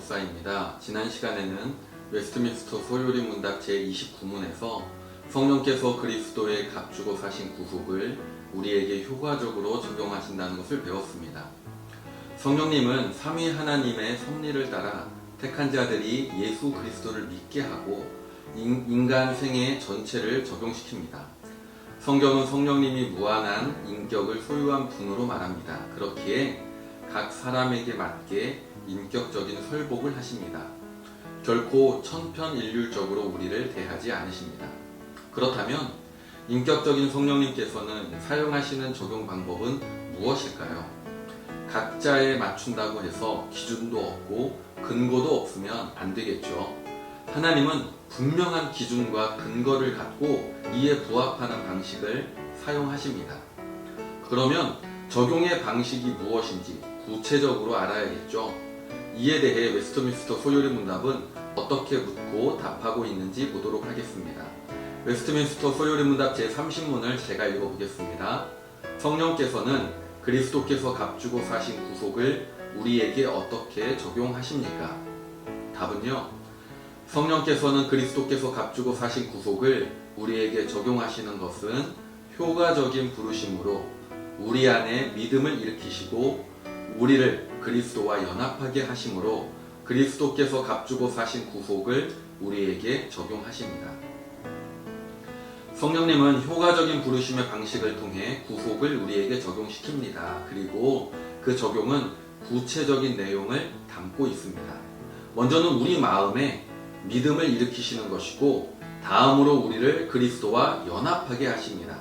시간입니다. 지난 시간에는 웨스트민스터 소요리 문답 제29문에서 성령께서 그리스도의 값주고 사신 구속을 우리에게 효과적으로 적용하신다는 것을 배웠습니다. 성령님은 삼위 하나님의 섭리를 따라 택한 자들이 예수 그리스도를 믿게 하고 인- 인간 생애 전체를 적용시킵니다. 성경은 성령님이 무한한 인격을 소유한 분으로 말합니다. 그렇기에 각 사람에게 맞게 인격적인 설복을 하십니다. 결코 천편일률적으로 우리를 대하지 않으십니다. 그렇다면 인격적인 성령님께서는 사용하시는 적용 방법은 무엇일까요? 각자에 맞춘다고 해서 기준도 없고 근거도 없으면 안 되겠죠. 하나님은 분명한 기준과 근거를 갖고 이에 부합하는 방식을 사용하십니다. 그러면 적용의 방식이 무엇인지 구체적으로 알아야겠죠. 이에 대해 웨스트민스터 소요리 문답은 어떻게 묻고 답하고 있는지 보도록 하겠습니다. 웨스트민스터 소요리 문답 제30문을 제가 읽어보겠습니다. 성령께서는 그리스도께서 값주고 사신 구속을 우리에게 어떻게 적용하십니까? 답은요. 성령께서는 그리스도께서 값주고 사신 구속을 우리에게 적용하시는 것은 효과적인 부르심으로 우리 안에 믿음을 일으키시고 우리를 그리스도와 연합하게 하심으로 그리스도께서 값주고 사신 구속을 우리에게 적용하십니다. 성령님은 효과적인 부르심의 방식을 통해 구속을 우리에게 적용시킵니다. 그리고 그 적용은 구체적인 내용을 담고 있습니다. 먼저는 우리 마음에 믿음을 일으키시는 것이고 다음으로 우리를 그리스도와 연합하게 하십니다.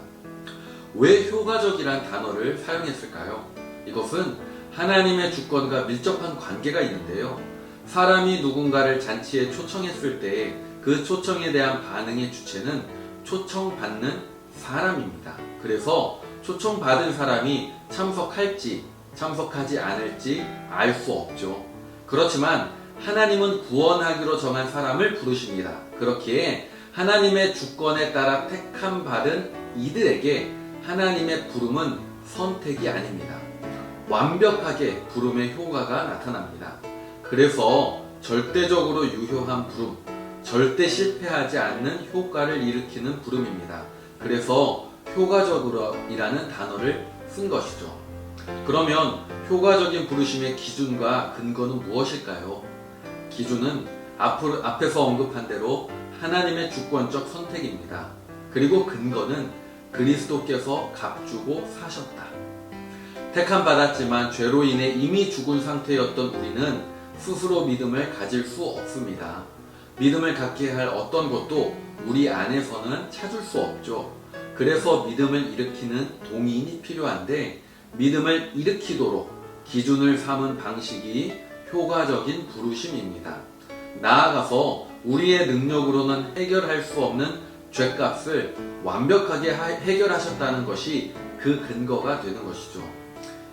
왜 효과적이란 단어를 사용했을까요? 이것은 하나님의 주권과 밀접한 관계가 있는데요. 사람이 누군가를 잔치에 초청했을 때 그 초청에 대한 반응의 주체는 초청받는 사람입니다. 그래서 초청받은 사람이 참석할지 참석하지 않을지 알 수 없죠. 그렇지만 하나님은 구원하기로 정한 사람을 부르십니다. 그렇기에 하나님의 주권에 따라 택함 받은 이들에게 하나님의 부름은 선택이 아닙니다. 완벽하게 부름의 효과가 나타납니다. 그래서 절대적으로 유효한 부름, 절대 실패하지 않는 효과를 일으키는 부름입니다. 그래서 효과적으로이라는 단어를 쓴 것이죠. 그러면 효과적인 부르심의 기준과 근거는 무엇일까요? 기준은 앞으로, 앞에서 언급한 대로 하나님의 주권적 선택입니다. 그리고 근거는 그리스도께서 값주고 사셨다. 택함 받았지만 죄로 인해 이미 죽은 상태였던 우리는 스스로 믿음을 가질 수 없습니다. 믿음을 갖게 할 어떤 것도 우리 안에서는 찾을 수 없죠. 그래서 믿음을 일으키는 동인이 필요한데 믿음을 일으키도록 기준을 삼은 방식이 효과적인 부르심입니다. 나아가서 우리의 능력으로는 해결할 수 없는 죄값을 완벽하게 하- 해결하셨다는 것이 그 근거가 되는 것이죠.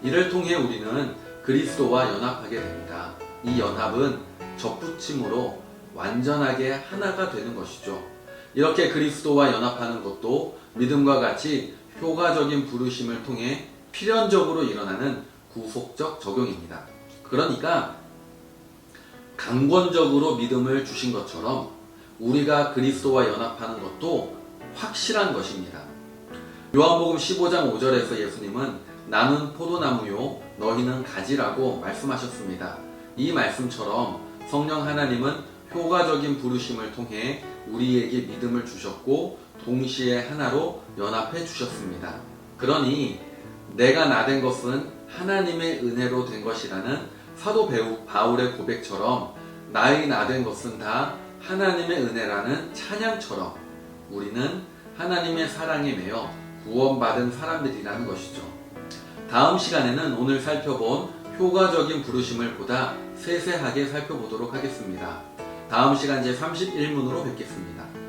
이를 통해 우리는 그리스도와 연합하게 됩니다. 이 연합은 접붙임으로 완전하게 하나가 되는 것이죠. 이렇게 그리스도와 연합하는 것도 믿음과 같이 효과적인 부르심을 통해 필연적으로 일어나는 구속적 적용입니다. 그러니까 강권적으로 믿음을 주신 것처럼 우리가 그리스도와 연합하는 것도 확실한 것입니다. 요한복음 15장 5절에서 예수님은 나는 포도나무요 너희는 가지라고 말씀하셨습니다. 이 말씀처럼 성령 하나님은 효과적인 부르심을 통해 우리에게 믿음을 주셨고 동시에 하나로 연합해 주셨습니다. 그러니 내가 나 된 것은 하나님의 은혜로 된 것이라는 사도 배우 바울의 고백처럼 나의 나 된 것은 다 하나님의 은혜라는 찬양처럼 우리는 하나님의 사랑에 매여 구원받은 사람들이라는 것이죠. 다음 시간에는 오늘 살펴본 효과적인 부르심을 보다 세세하게 살펴보도록 하겠습니다. 다음 시간 제 31문으로 뵙겠습니다.